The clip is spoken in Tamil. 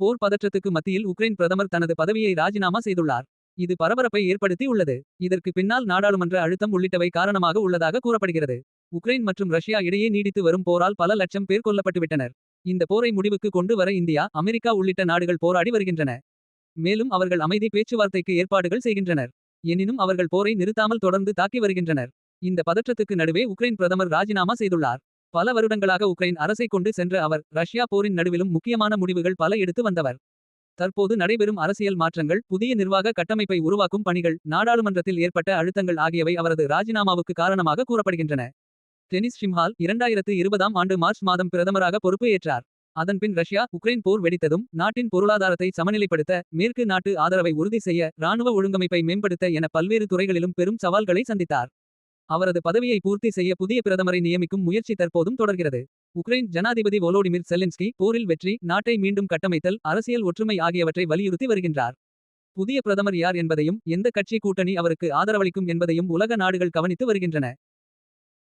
போர் பதற்றத்துக்கு மத்தியில் உக்ரைன் பிரதமர் தனது பதவியை ராஜினாமா செய்துள்ளார். இது பரபரப்பை ஏற்படுத்தி உள்ளது. இதற்கு பின்னால் நாடாளுமன்ற அழுத்தம் உள்ளிட்டவை காரணமாக உள்ளதாக கூறப்படுகிறது. உக்ரைன் மற்றும் ரஷ்யா இடையே நீடித்து வரும் போரால் பல லட்சம் பேர் கொல்லப்பட்டுவிட்டனர். இந்த போரை முடிவுக்கு கொண்டு வர இந்தியா அமெரிக்கா உள்ளிட்ட நாடுகள் போராடி வருகின்றன. மேலும் அவர்கள் அமைதி பேச்சுவார்த்தைக்கு ஏற்பாடுகள் செய்கின்றனர். எனினும் அவர்கள் போரை நிறுத்தாமல் தொடர்ந்து தாக்கி வருகின்றனர். இந்த பதற்றத்துக்கு நடுவே உக்ரைன் பிரதமர் ராஜினாமா செய்துள்ளார். பல வருடங்களாக உக்ரைன் அரசை கொண்டு சென்ற அவர் ரஷ்யா போரின் நடுவிலும் முக்கியமான முடிவுகள் பல எடுத்து வந்தவர். தற்போது நடைபெறும் அரசியல் மாற்றங்கள் புதிய நிர்வாக கட்டமைப்பை உருவாக்கும் பணிகள் நாடாளுமன்றத்தில் ஏற்பட்ட அழுத்தங்கள் ஆகியவை அவரது ராஜினாமாவுக்கு காரணமாக கூறப்படுகின்றன. டெனிஸ் ஷிம்ஹால் இரண்டாயிரத்து இருபதாம் ஆண்டு மார்ச் மாதம் பிரதமராக பொறுப்பு ஏற்றார். அதன்பின் ரஷ்யா உக்ரைன் போர் வெடித்ததும் நாட்டின் பொருளாதாரத்தை சமநிலைப்படுத்த மேற்கு நாட்டு ஆதரவை உறுதி செய்ய இராணுவ ஒழுங்கமைப்பை மேம்படுத்த என பல்வேறு துறைகளிலும் பெரும் சவால்களை சந்தித்தார். அவரது பதவியை பூர்த்தி செய்ய புதிய பிரதமரை நியமிக்கும் முயற்சி தற்போதும் தொடர்கிறது. உக்ரைன் ஜனாதிபதி வோலோடிமிர் செலென்ஸ்கி போரில் வெற்றி நாட்டை மீண்டும் கட்டமைத்தல் அரசியல் ஒற்றுமை ஆகியவற்றை வலியுறுத்தி வருகின்றார். புதிய பிரதமர் யார் என்பதையும் எந்த கட்சி கூட்டணி அவருக்கு ஆதரவளிக்கும் என்பதையும் உலக நாடுகள் கவனித்து வருகின்றன.